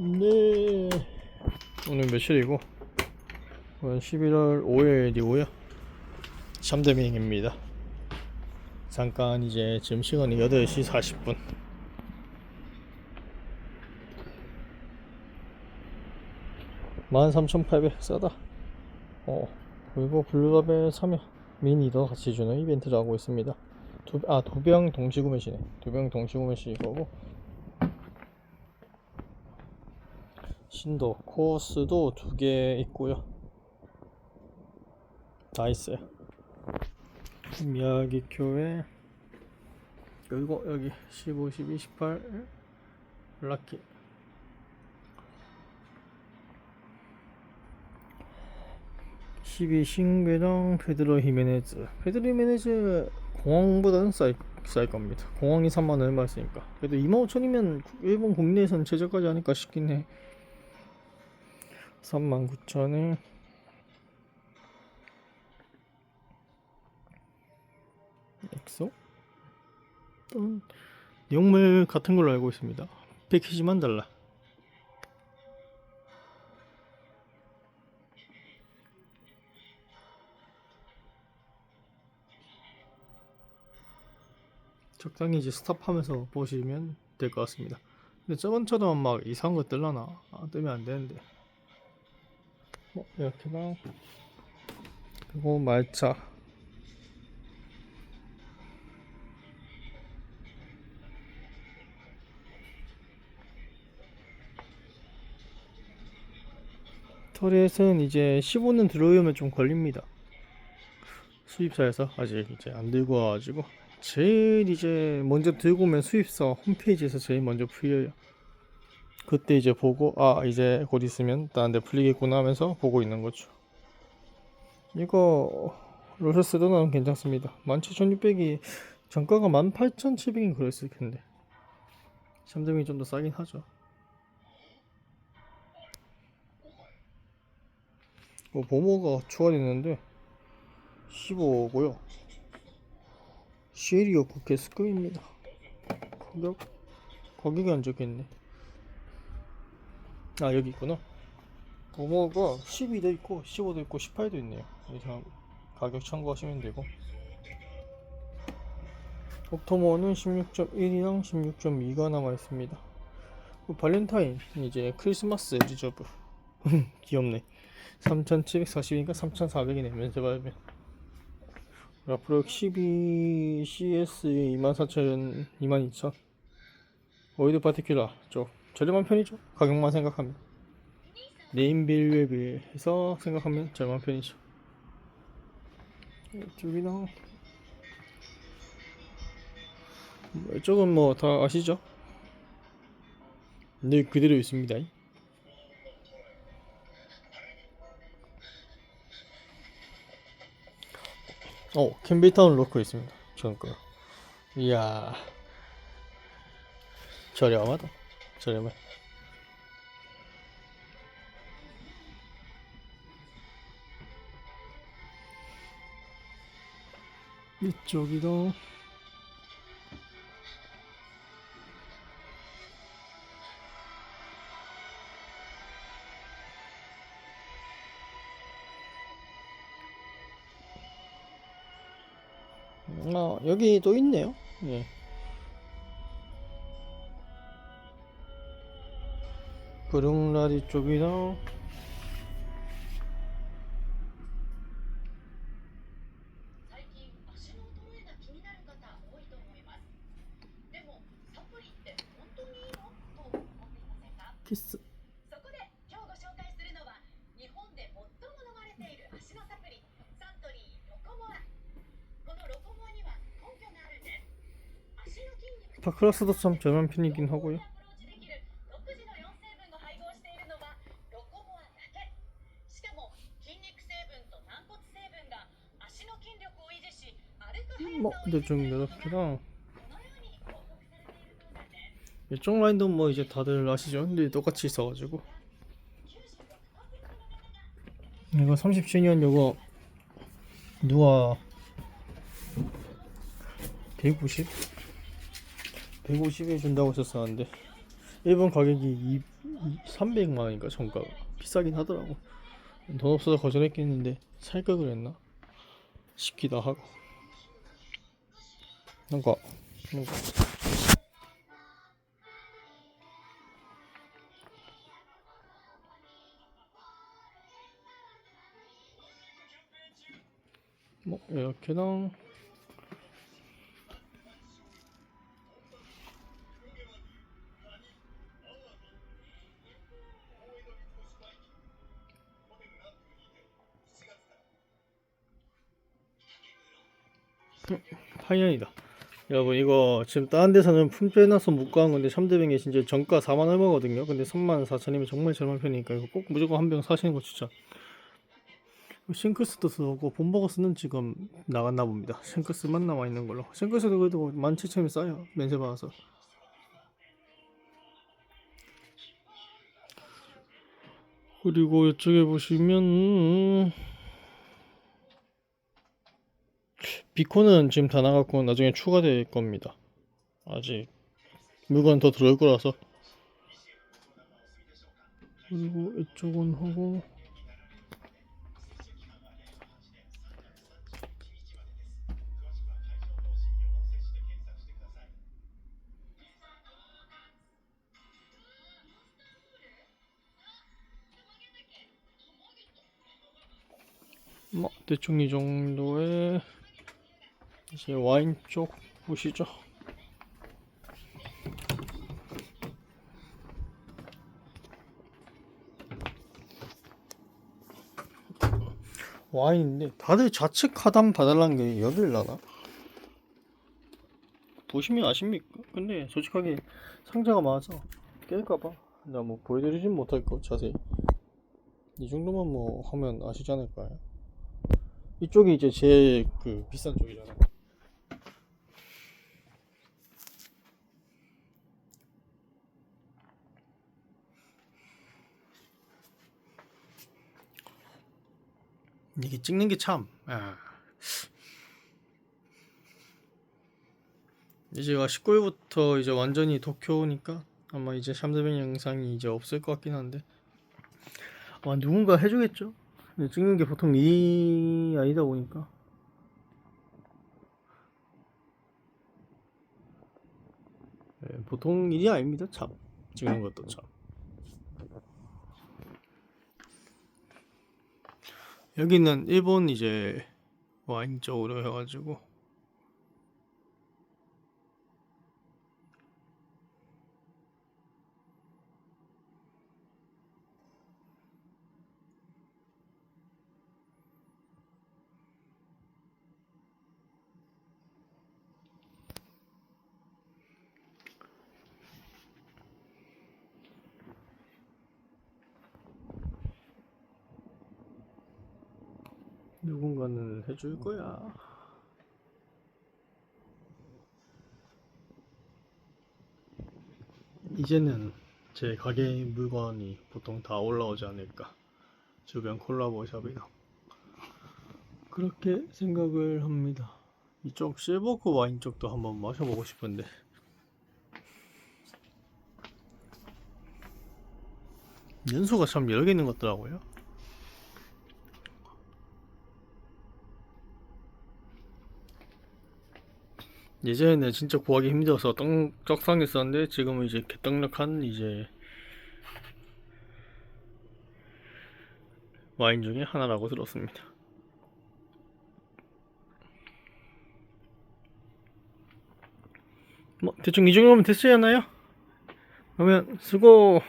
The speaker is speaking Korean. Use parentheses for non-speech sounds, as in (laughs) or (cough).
네. 오늘 며칠이고? 오늘 11월 5일이고요. 샴데밍입니다. 잠깐 이제 지금 시간이 8시 40분. 만 삼천팔백 싸다. 어 그리고 블루라벨 사면 미니도 같이 주는 이벤트를 하고 있습니다. 두, 아 두병 동시 구매시네. 두병 동시 구매시 이거고 신도 코스도 두 개 있고요. 다 있어요. 미야기 교회. 그리고 여기 15, 12, 18 락키. (12) 싱베랑 페드로 히메네즈. 페드로 히메네즈 공항보다는 싸이, 싸일 겁니다. 공항이 3만원 얼마 했으니까. 그래도 25,000이면 일본 국내에선 최저까지 하니까 싶긴 해 39,000에 엑소? 또 내용물 같은 걸로 알고 있습니다. 패키지만 달라. 적당히 이제 스탑하면서 보시면 될 것 같습니다. 근데 저번처럼 막 이상한 거 뜰라나? 아, 뜨면 안 되는데. 뭐 이렇게랑 그리고 말차 터렛은 이제 15는 들어오면 좀 걸립니다. 수입사에서 아직 이제 안 들고 와가지고 제일 이제 먼저 들고 오면 수입사 홈페이지에서 제일 먼저 풀려요. 그때 이제 보고 아 이제 곧 있으면 데 풀리겠구나 하면서 보고 있는 거죠. 이거 로셔스도 나는 괜찮습니다. 17,600이 정가가 18,700인 그랬을 텐데 샴드밍이 좀 더 싸긴 하죠. 뭐 보모가 추가됐는데 15고요. 쉐리어 국회스급입니다. 가격 가격이 안 적혀있네. 아 여기 있구나. 보모가 12도 있고 15도 있고 18도 있네요. 그래서 가격 참고하시면 되고. 옥토모는 16.1이랑 16.2가 남아 있습니다. 그 발렌타인 이제 크리스마스 리저브 (laughs) 귀엽네. 3,740이니까 3,400이네 면세 발매. 앞으로 12 CS 24,000원 22,000 오이드 파티큘라 쪽 저렴한 편이죠. 가격만 생각하면. 네임빌에 비해서 생각하면 저렴한 편이죠. 이쪽이랑 뭐 이쪽은 뭐 다 아시죠? 늘 그대로 있습니다. 어 캠빌타운 로커 있습니다. 거 이야. 저렴하다 저렴해. 이쪽이도 아 여기 또 있네요. 예. 브룩라디 쪽이랑 最近足の衰えが気になる方多いと思いますでもサプリって本当にいいのと思っていませんか 키스 そこで今日ご紹介するのは日本で 뭐도 좀 열었구나 이쪽 라인도 뭐 이제 다들 아시죠? 근데 똑같이 있어가지고. 이거 30주년 요거 누가 150? 150에 준다고 했었는데 일본 가격이 2, 300만 원인가 정가가 비싸긴 하더라고. 돈 없어서 거절했겠는데 살까 그랬나? 싶기도 하고. 뭔가 뭔가 もう 이렇게 당 파이언이다. 여러분 이거 지금 다른 데서는 품빼놔서 못 구한 건데 3대병이 진짜 정가 4만 얼마거든요. 근데 3만 4천이면 정말 저렴한 편이니까 이거 꼭 무조건 한 병 사시는 거 추천. 싱크스도 쓰고 본버거스는 지금 나갔나 봅니다. 싱크스만 남아 있는 걸로. 싱크스도 그래도 17,000원 싸요. 면세 받아서. 그리고 이쪽에 보시면 음, 비코는 지금 다 나갔고 나중에 추가될 겁니다. 아직 물건 더 들어올 거라서. 그리고 이쪽은 하고. 뭐 대충 이 정도의 이제 와인 쪽 보시죠. 와인인데 다들 좌측 하단 봐달라는 게 여길라나? 보시면 아십니까? 근데 솔직하게 상자가 많아서 깰까봐 나 뭐 보여드리진 못할 거 자세히 이 정도만 뭐 하면 아시지 않을까요? 이쪽이 이제 제일 그 비싼 쪽이잖아. 이게 찍는 게 참. 아. 이제가 19일부터 이제 완전히 도쿄니까 아마 이제 샴드벤 영상이 이제 없을 것 같긴 한데 아마 누군가 해주겠죠? 찍는 게 보통 일이 아니다 보니까 예, 보통 일이 아닙니다 참 찍는 것도 참 여기는 일본 이제 와인 쪽으로 해가지고 누군가는 해줄 거야. 이제는 제 가게 물건이 보통 다 올라오지 않을까. 주변 콜라보 샵이나. 그렇게 생각을 합니다. 이쪽 실버크 와인 쪽도 한번 마셔보고 싶은데. 연수가 참 여러 개 있는 것 같더라고요. 예전에는 진짜 구하기 힘들어서 떡, 떡상했었는데 지금은 이제 개떡락한 이제 와인 중에 하나라고 들었습니다. 뭐 대충 이 정도면 됐지 않나요? 그러면 수고